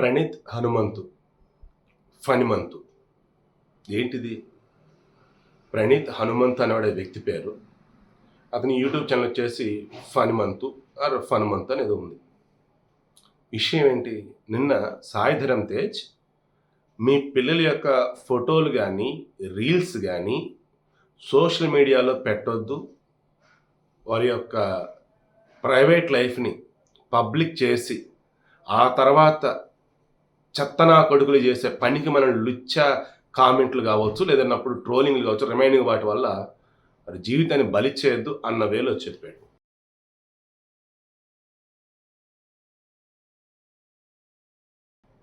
ప్రణీత్ హనుమంతు. ఫణిమంతు. ఏంటిది? ప్రణీత్ హనుమంత్ అనేవాడే వ్యక్తి పేరు. అతని యూట్యూబ్ ఛానల్ వచ్చేసి ఫణిమంతు ఆర్ ఫనుమంత్ అనేది ఉంది. విషయం ఏంటి? నిన్న సాయిధరం తేజ్ మీ పిల్లల యొక్క ఫోటోలు కానీ రీల్స్ కానీ సోషల్ మీడియాలో పెట్టొద్దు. వారి యొక్క ప్రైవేట్ లైఫ్ని పబ్లిక్ చేసి ఆ తర్వాత చెత్తనా కొడుకులు చేసే పనికి మనం లుచ్చ కామెంట్లు కావచ్చు లేదన్నప్పుడు ట్రోలింగ్లు కావచ్చు రిమైనింగ్ వాటి వల్ల మరి జీవితాన్ని బలి చేయొద్దు అన్న వేలో చెప్పాడు.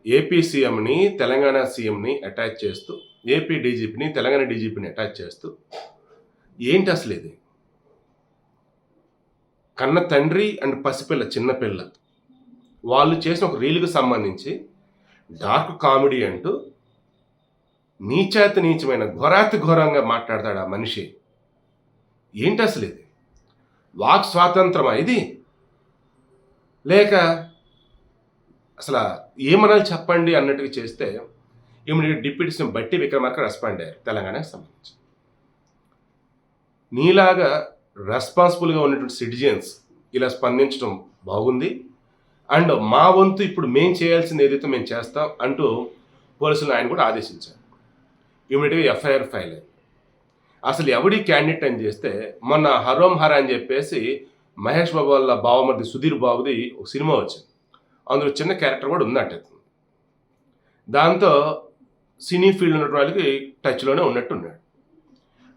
ఏపీ సీఎంని తెలంగాణ సీఎంని అటాచ్ చేస్తూ ఏపీ డీజీపీని తెలంగాణ డీజీపీని అటాచ్ చేస్తూ ఏంటి అసలు ఇది? కన్న తండ్రి అండ్ పసిపిల్ల చిన్నపిల్ల వాళ్ళు చేసిన ఒక రీల్కి సంబంధించి డార్క్ కామెడీ అంటూ నీచాతి నీచమైన ఘోరాతి ఘోరంగా మాట్లాడతాడు ఆ మనిషి. ఏంటి అసలు ఇది? వాక్ స్వాతంత్రమా ఇది? లేక అసలు ఏమనాలి చెప్పండి అన్నట్టుగా చేస్తే ఇమీడియట్ డిప్యూటీ బట్టి విక్రమార్క రెస్పాండ్ అయ్యారు తెలంగాణకు సంబంధించి. నీలాగా రెస్పాన్సిబుల్గా ఉన్నటువంటి సిటిజన్స్ ఇలా స్పందించడం బాగుంది. అండ్ మా వంతు ఇప్పుడు మేం చేయాల్సింది ఏదైతే మేము చేస్తాం అంటూ పోలీసులు ఆయన కూడా ఆదేశించారు. ఇమీడియట్గా ఎఫ్ఐఆర్ ఫైల్ అయింది అసలు ఎవడి క్యాండిడేట్ అని చేస్తే మొన్న హరోం హర అని చెప్పేసి మహేష్ బాబు వాళ్ళ బావమరిది సుధీర్ బాబుది ఒక సినిమా వచ్చింది. అందులో చిన్న క్యారెక్టర్ కూడా ఉందంట. దాంతో సినీ ఫీల్డ్ ఉన్న వాళ్ళకి టచ్లోనే ఉన్నట్టున్నాడు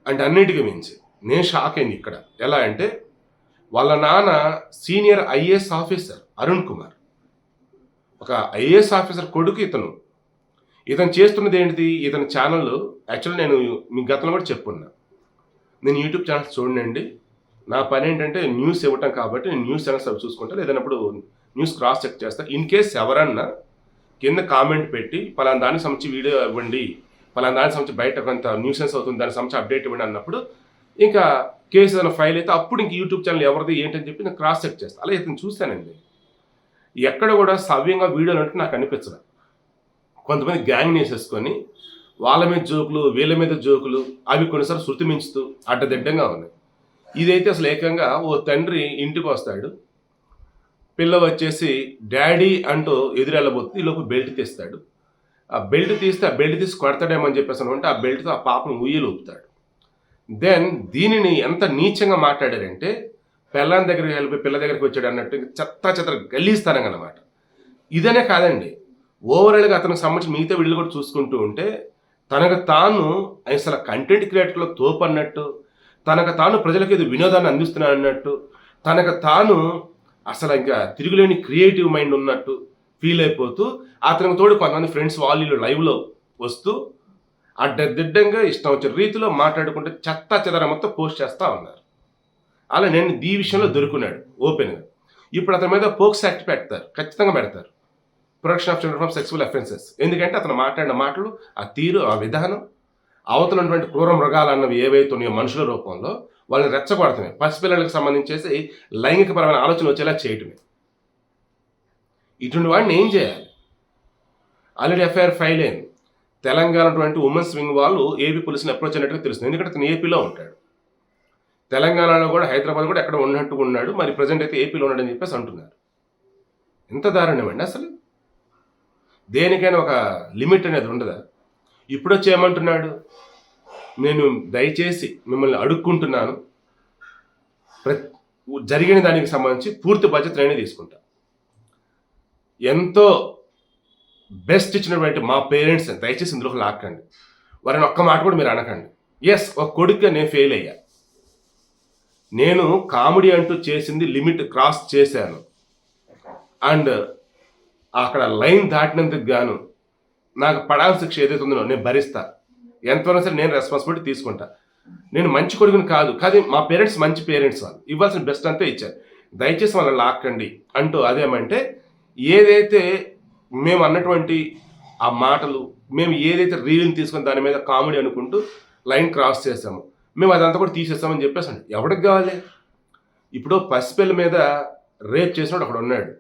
అండ్ అన్నిటికీ మించి నేను షాక్ అయింది ఇక్కడ. ఎలా అంటే వాళ్ళ నాన్న senior IAS officer. Arun Kumar. ఒక ఐఏఎస్ ఆఫీసర్ కొడుకు ఇతను. ఇతను చేస్తున్నది ఏంటిది? ఇతని ఛానల్ యాక్చువల్ నేను మీ గతంలో కూడా చెప్పున్నా. నేను యూట్యూబ్ ఛానల్స్ చూడండి. నా పని ఏంటంటే న్యూస్ ఇవ్వటం కాబట్టి నేను న్యూస్ ఛానల్స్ అవి చూసుకుంటా. లేదన్నప్పుడు న్యూస్ క్రాస్ చెక్ చేస్తా. ఇన్ కేస్ ఎవరన్నా కింద కామెంట్ పెట్టి పలానా దానికి సంబంధించి వీడియో ఇవ్వండి. పలానా దానికి సంబంధించి బయట కొంత న్యూసెన్స్ అవుతుంది. దానికి సంబంధించి అప్డేట్ ఇవ్వండి అన్నప్పుడు ఇంకా కేసు ఏదైనా ఫైల్ అయితే అప్పుడు ఇంక యూట్యూబ్ ఛానల్ ఎవరిది ఏంటని చెప్పి నేను క్రాస్ చెక్ చేస్తాను అలా ఇతను చూస్తానండి. ఎక్కడ కూడా సవ్యంగా వీడియోలు అంటే నాకు అనిపించదు. కొంతమంది గ్యాంగ్ వేసేసుకొని వాళ్ళ మీద జోకులు వీళ్ళ మీద జోకులు అవి కొన్నిసార్లు శృతి మించుతూ అడ్డదిడ్డంగా ఉన్నాయి. ఇదైతే అసలు ఏకంగా ఓ తండ్రి ఇంటికి వస్తాడు. పిల్ల వచ్చేసి డాడీ అంటూ ఎదురెళ్ళబోతుంది. ఈలోపు బెల్ట్ తీస్తాడు. ఆ బెల్ట్ తీస్తే ఆ బెల్ట్ తీసి కొడతాడేమో అని చెప్పేసి అంటే ఆ బెల్ట్తో ఆ పాపను ఉయ్యలు ఊపుతాడు. దెన్ దీనిని ఎంత నీచంగా మాట్లాడారంటే పిల్లని దగ్గరికి వెళ్ళిపోయి పిల్ల దగ్గరికి వచ్చాడు అన్నట్టు చెత్త చెత్త గల్లీస్తానం అనమాట ఇదనే కాదండి. ఓవరాల్గా అతనికి సంబంధించి మిగతా వీళ్ళు కూడా చూసుకుంటూ ఉంటే తనకు తాను అసలు కంటెంట్ క్రియేటర్లో తోపు అన్నట్టు తనకు తాను ప్రజలకు ఇది వినోదాన్ని అందిస్తున్నాను అన్నట్టు తనకు తాను అసలు ఇంకా తిరుగులేని క్రియేటివ్ మైండ్ ఉన్నట్టు ఫీల్ అయిపోతూ అతనికి తోడు కొంతమంది ఫ్రెండ్స్ వాళ్ళు లైవ్లో వస్తూ అడ్డదిడ్డంగా ఇష్టం వచ్చిన రీతిలో మాట్లాడుకుంటే చెత్త చెదర మొత్తం పోస్ట్ చేస్తూ ఉన్నారు. అలా నేను ఈ విషయంలో దొరుకున్నాడు ఓపెన్గా ఇప్పుడు అతని మీద పోక్స్ యాక్ట్ పెడతారు ఖచ్చితంగా పెడతారు. Protection of children from sexual offences ఎందుకంటే అతను మాట్లాడిన మాటలు ఆ తీరు ఆ విధానం అవతల ఉన్నటువంటి క్రూర మృగాలు అన్నవి ఏవైతే ఉన్నాయో మనుషుల రూపంలో వాళ్ళని రెచ్చగొడుతున్నాయి పసిపిల్లలకు సంబంధించేసి లైంగికపరమైన ఆలోచన వచ్చేలా చేయటమే. ఇటువంటి వాడిని ఏం చేయాలి? ఆల్రెడీ ఎఫ్ఐఆర్ ఫైల్ అయింది. తెలంగాణ అటువంటి ఉమెన్స్ వింగ్ వాళ్ళు ఏపీ పోలీసుని అప్రోచ్ అయినట్టుగా తెలుస్తుంది. ఎందుకంటే అతను ఏపీలో ఉంటాడు. తెలంగాణలో కూడా హైదరాబాద్ కూడా ఎక్కడ ఉన్నట్టు ఉన్నాడు. మరి ప్రజెంట్ అయితే ఏపీలో ఉన్నాడని చెప్పేసి అంటున్నారు. ఎంత దారుణమండి అసలు? దేనికైనా ఒక లిమిట్ అనేది ఉండదా? ఇప్పుడు వచ్చి నేను దయచేసి మిమ్మల్ని అడుక్కుంటున్నాను. ప్ర జరిగిన దానికి సంబంధించి పూర్తి బాధ్యత నేనే తీసుకుంటా. ఎంతో బెస్ట్ ఇచ్చినటువంటి మా పేరెంట్స్ దయచేసి ఇందులోకి లాక్కండి. వారిని ఒక్క మాట కూడా మీరు అనకండి. ఎస్ ఒక కొడుకుగా నేను ఫెయిల్ అయ్యా. నేను కామెడీ అంటూ చేసింది లిమిట్ క్రాస్ చేశాను. అండ్ అక్కడ లైన్ దాటినందుకు గాను నాకు పడాల్సిన శిక్ష ఏదైతే ఉందో నేను భరిస్తా. ఎంతవరకు సరే నేను రెస్పాన్సిబిలిటీ తీసుకుంటా. నేను మంచి కొడుకుని కాదు కానీ మా పేరెంట్స్ మంచి పేరెంట్స్ వాళ్ళు. ఇవ్వాల్సిన బెస్ట్ అంతా ఇచ్చారు. దయచేసి వాళ్ళని లాక్కండి అంటూ అదేమంటే ఏదైతే మేము అన్నటువంటి ఆ మాటలు మేము ఏదైతే రీల్ని తీసుకుని దాని మీద కామెడీ అనుకుంటూ లైన్ క్రాస్ చేసాము మేము అదంతా కూడా తీసేస్తామని చెప్పేసి ఎవరికి కావాలి? ఇప్పుడు పసిపిల్ల మీద రేప్ చేసినాడు అక్కడ ఉన్నాడు.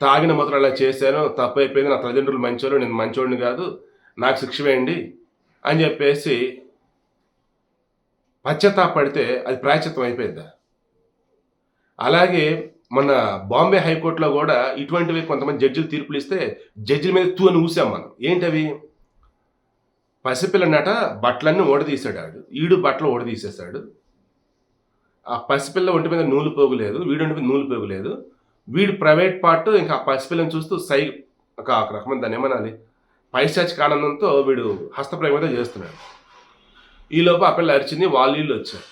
తాగిన మొదలు అలా చేశాను తప్పు అయిపోయింది నా తల్లిదండ్రులు మంచోళ్ళు నేను మంచోడిని కాదు నాకు శిక్ష వేయండి అని చెప్పేసి పశ్చాత్తాపడితే అది ప్రాయచిత్వం అయిపోయిందా అలాగే మన బాంబే హైకోర్టులో కూడా ఇటువంటివి కొంతమంది జడ్జిలు తీర్పులు ఇస్తే జడ్జిల మీద తూ అని ఊసాం మనం. ఏంటవి? పసిపిల్లనట బట్టలన్నీ ఓడదీశాడు ఆడు ఈడు బట్టలు ఓడదీసేశాడు ఆ పసిపిల్ల ఒంటి మీద నూలు పోగులేదు వీడు ఒంటి మీద నూలు పోగులేదు వీడు ప్రైవేట్ పార్ట్ ఇంకా ఆ పసిపిల్లని చూస్తూ సై ఒక ఒక రకమైన దాన్ని ఏమనాలి? పైశాచిక ఆనందంతో వీడు హస్తప్రయోగం చేస్తున్నాడు. ఈలోపు ఆ పిల్ల అరిచింది వాళ్ళు వీళ్ళు వచ్చారు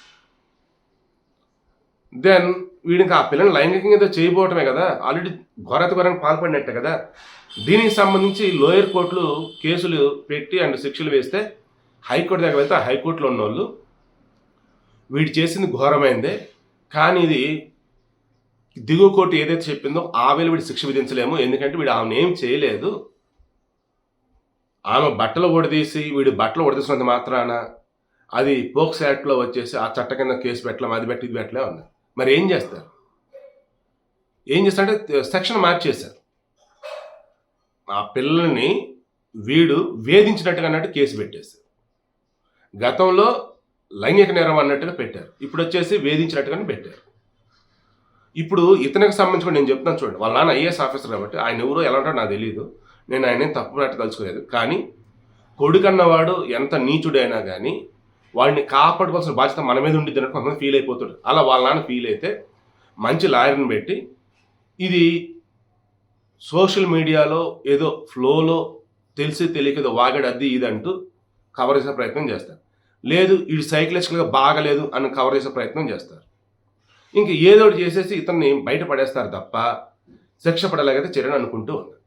దెన్ వీడికి ఆ పిల్లని లైంగికంగా ఏదో చేయబోవటమే కదా. ఆల్రెడీ ఘోరత పాల్పడినట్టే కదా. దీనికి సంబంధించి లోయర్ కోర్టులు కేసులు పెట్టి అండ్ శిక్షలు వేస్తే హైకోర్టు దగ్గర వెళ్తే ఆ హైకోర్టులో ఉన్న వాళ్ళు వీడు చేసింది ఘోరమైందే. కానీ ఇది దిగువ కోర్టు ఏదైతే చెప్పిందో ఆ వీడు శిక్ష విధించలేము. ఎందుకంటే వీడు ఆమెను ఏం చేయలేదు. ఆమె బట్టలు ఒడదీసి వీడు బట్టలు ఒడదీసినంత మాత్రాన అది పోక్స్ యాక్ట్లో వచ్చేసి ఆ చట్ట కింద కేసు పెట్టలేం అది పెట్టి ఇది పెట్టలే ఉంది మరి ఏం చేస్తారు? ఏం చేస్తారంటే సెక్షన్ మార్చేశారు. ఆ పిల్లల్ని వీడు వేధించినట్టుగా అన్నట్టు కేసు పెట్టేశారు. గతంలో లైంగిక నేరం అన్నట్టుగా పెట్టారు. ఇప్పుడు వచ్చేసి వేధించినట్టుగానే పెట్టారు. ఇప్పుడు ఇతనికి సంబంధించి నేను చెప్తాను చూడండి. వాళ్ళ నాన్న ఐఏఎస్ ఆఫీసర్ కాబట్టి ఆయన ఎవరో ఎలా ఉంటాడో నాకు తెలియదు నేను ఆయన తప్పు పెట్ట తలుచుకోలేదు. కానీ కొడుకన్నవాడు ఎంత నీచుడైనా కానీ వాడిని కాపాడుకోవాల్సిన బాధ్యత మన మీద ఉండి తినట్టు కొంతమంది ఫీల్ అయిపోతాడు అలా వాళ్ళ నాన్న ఫీల్ అయితే మంచి లాయర్ని పెట్టి ఇది సోషల్ మీడియాలో ఏదో ఫ్లోలో తెలిసి తెలియక ఏదో వాగాడు అది ఇది అంటూ కవర్ చేసే ప్రయత్నం చేస్తారు. లేదు ఇది సైకలాజికల్గా బాగలేదు అని కవర్ చేసే ప్రయత్నం చేస్తారు. ఇంక ఏదో ఒకటి చేసేసి ఇతన్ని బయట పడేస్తారు తప్ప శిక్ష పడలేకపోతే చర్యను అనుకుంటూ ఉన్నారు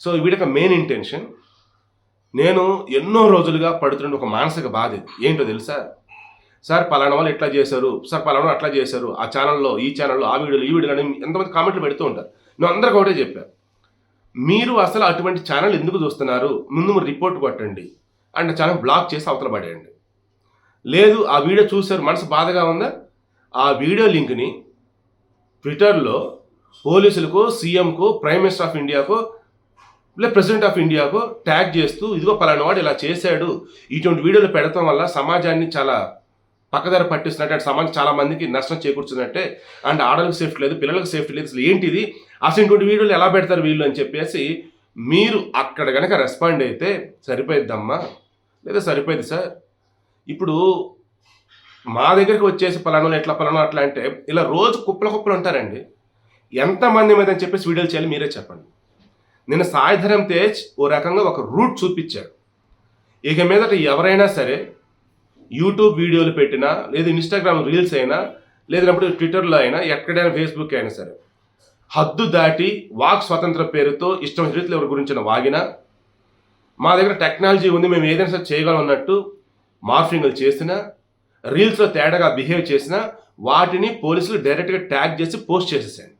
సో వీడికి మెయిన్ ఇంటెన్షన్ నేను ఎన్నో రోజులుగా పడుతున్న ఒక మానసిక బాధ ఏంటో తెలుసా? సార్ పలానా వాళ్ళు ఇట్లా చేశారు. సార్ పలానా అట్లా చేశారు. ఆ ఛానల్లో ఈ ఛానల్లో ఆ వీడియోలు ఈ వీడియోలు అని ఎంతమంది కామెంట్లు పెడుతూ ఉంటారు. నేను అందరికి ఒకటే చెప్పాను మీరు అసలు అటువంటి ఛానల్ ఎందుకు చూస్తున్నారు? ముందు మీరు రిపోర్ట్ కొట్టండి. అండ్ ఛానల్ బ్లాక్ చేసి అవతల పడేయండి. లేదు ఆ వీడియో చూశారు. మనసు బాధగా ఉందా? ఆ వీడియో లింక్ని ట్విట్టర్లో పోలీసులకు సీఎంకు ప్రైమ్ మినిస్టర్ ఆఫ్ ఇండియాకు లే ప్రెసిడెంట్ ఆఫ్ ఇండియాకు ట్యాగ్ చేస్తూ ఇదిగో పలానా వాడు ఇలా చేశాడు. ఇటువంటి వీడియోలు పెడతాం వల్ల సమాజాన్ని చాలా పక్కదారి పట్టిస్తున్నట్టు అంటే సమాజం చాలా మందికి నష్టం చేకూర్చున్నట్టే అండ్ ఆడలకు సేఫ్టీ లేదు పిల్లలకు సేఫ్టీ లేదు. అసలు ఏంటిది? అసలు ఇటువంటి వీడియోలు ఎలా పెడతారు వీళ్ళు? అని చెప్పేసి మీరు అక్కడ కనుక రెస్పాండ్ అయితే సరిపోయిద్దమ్మా. లేదా సరిపోయింది సార్. ఇప్పుడు మా దగ్గరికి వచ్చేసి పలానా ఎట్లా పలానా అట్లా అంటే ఇలా రోజు కుప్పల కుప్పలు ఉంటారండి. ఎంతమంది మీద అని చెప్పేసి వీడియోలు చేయాలి మీరే చెప్పండి. నిన్న సాయిధరం తేజ్ ఓ రకంగా ఒక రూట్ చూపించాడు. ఇక మీదట ఎవరైనా సరే యూట్యూబ్ వీడియోలు పెట్టినా లేదా ఇన్స్టాగ్రామ్ రీల్స్ అయినా లేదన్నప్పుడు ట్విట్టర్లో అయినా ఎక్కడైనా ఫేస్బుక్ అయినా సరే హద్దు దాటి వాక్ స్వతంత్ర పేరుతో ఇష్టం రీతిలో ఎవరి గురించిన వాగినా మా దగ్గర టెక్నాలజీ ఉంది మేము ఏదైనా సరే చేయగలం అన్నట్టు మార్ఫింగ్లు చేసినా రీల్స్లో తేడాగా బిహేవ్ చేసినా వాటిని పోలీసులు డైరెక్ట్గా ట్యాగ్ చేసి పోస్ట్ చేసేసాను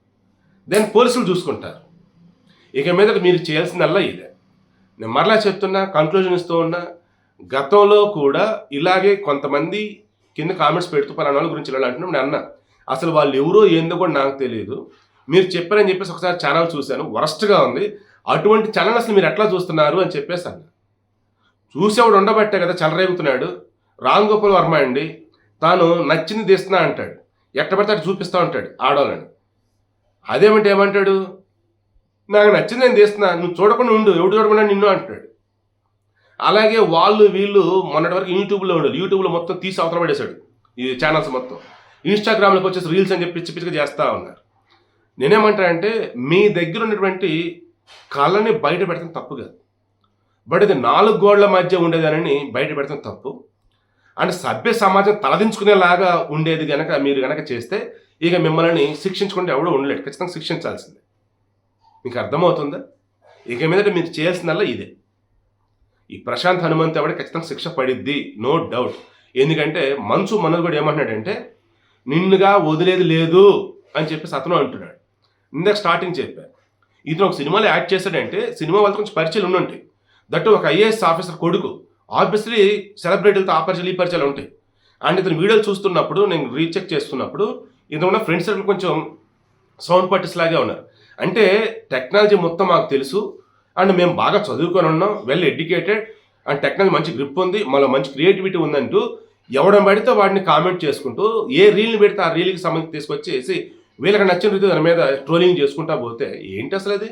దెన్ పోలీసులు చూసుకుంటారు. ఇక మీద మీరు చేయాల్సిందల్లా ఇదే. నేను మరలా చెప్తున్నా కంక్లూజన్ ఇస్తూ ఉన్నా గతంలో కూడా ఇలాగే కొంతమంది కింద కామెంట్స్ పెడుతూ పలానా వాళ్ళ గురించి ఇలా అంటున్నాం. నేను అన్నా అసలు వాళ్ళు ఎవరో ఏందో కూడా నాకు తెలియదు మీరు చెప్పారని చెప్పేసి ఒకసారి ఛానల్ చూశాను వరస్ట్గా ఉంది. అటువంటి ఛానల్ అసలు మీరు ఎట్లా చూస్తున్నారు అని చెప్పేసి అన్న. చూసేవాడు ఉండబట్టే కదా చెలరేగుతున్నాడు రామ్ గోపాల్ వర్మ అండి తాను నచ్చింది తీస్తున్నా అంటాడు. ఎట్ట పడితే అటు చూపిస్తూ ఉంటాడు ఆడవాళ్ళని అదేమంటే ఏమంటాడు? నాకు నచ్చింది నేను తీస్తున్నా నువ్వు చూడకుండా ఉండు ఎవడు చూడకుండా నిన్ను అంటున్నాడు. అలాగే వాళ్ళు వీళ్ళు మొన్నటి వరకు యూట్యూబ్లో ఉండదు యూట్యూబ్లో మొత్తం తీసి అవతల పడేశాడు ఈ ఛానల్స్ మొత్తం. ఇన్స్టాగ్రామ్లోకి వచ్చేసి రీల్స్ అని చెప్పి పిచ్చి పిచ్చిగా చేస్తూ ఉన్నారు. నేనేమంటానంటే మీ దగ్గర ఉన్నటువంటి కళని బయట పెడతాం తప్పు కాదు. బట్ ఇది నాలుగు గోడల మధ్య ఉండేదానని బయట పెడతాం తప్పు. అండ్ సభ్య సమాజం తలదించుకునేలాగా ఉండేది కనుక మీరు కనుక చేస్తే ఇక మిమ్మల్ని శిక్షించుకుంటే ఎవడో ఉండలేడు. ఖచ్చితంగా శిక్షించాల్సిందే. మీకు అర్థమవుతుందా? ఇక మీదట మీరు చేయాల్సిందల్లా ఇదే. ఈ ప్రశాంత్ హనుమంత్ ఎవడ ఖచ్చితంగా శిక్ష పడిద్ది నో డౌట్ ఎందుకంటే మంచు మనోజ్ కూడా ఏమంటున్నాడంటే నిన్నుగా వదిలేది లేదు అని చెప్పేసి అతను అంటున్నాడు. ఇందాక స్టార్టింగ్ చెప్పా. ఇతను ఒక సినిమాలో యాక్ట్ చేశాడంటే సినిమా వాళ్ళకి కొంచెం పరిచయాలు ఉండుంటాయి దట్ ఒక ఐఏఎస్ ఆఫీసర్ కొడుకు. ఆబ్వియస్లీ సెలబ్రిటీలతో ఆ పరిచయాలు ఈ పరిచయాలు ఉంటాయి. అండ్ ఇతను వీడియోలు చూస్తున్నప్పుడు నేను రీచెక్ చేస్తున్నప్పుడు ఇతను ఉన్న ఫ్రెండ్స్ సర్కిల్ కొంచెం సౌండ్ పార్టీస్ లాగే ఉన్నారు. అంటే టెక్నాలజీ మొత్తం మాకు తెలుసు. అండ్ మేము బాగా చదువుకొని ఉన్నాం వెల్ ఎడ్యుకేటెడ్ అండ్ టెక్నాలజీ మంచి గ్రిప్ ఉంది మళ్ళీ మంచి క్రియేటివిటీ ఉందంటూ ఎవడం పడితే వాడిని కామెంట్ చేసుకుంటూ ఏ రీల్ని పెడితే ఆ రీల్కి సంబంధించి తీసుకొచ్చేసి వీళ్ళకి నచ్చిన రీతి దాని మీద ట్రోలింగ్ చేసుకుంటా పోతే ఏంటి అసలు అది?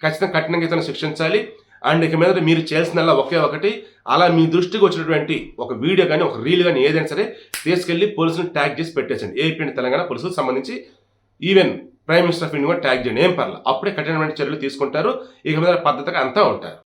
ఖచ్చితంగా కఠినంగా ఇతను శిక్షించాలి. అండ్ ఇక మీద మీరు చేయాల్సిందల్లా ఒకే ఒకటి అలా మీ దృష్టికి వచ్చినటువంటి ఒక వీడియో కానీ ఒక రీల్ కానీ ఏదైనా సరే తీసుకెళ్ళి పోలీసులు ట్యాగ్ చేసి పెట్టేసండి ఏపీ తెలంగాణ పోలీసులకు సంబంధించి even prime minister of India కూడా ట్యాగ్ చేయండి ఏం పర్లేదు. అప్పుడే కఠినమైన చర్యలు తీసుకుంటారు. ఇక మీద పద్ధతిగా అంతా ఉంటారు.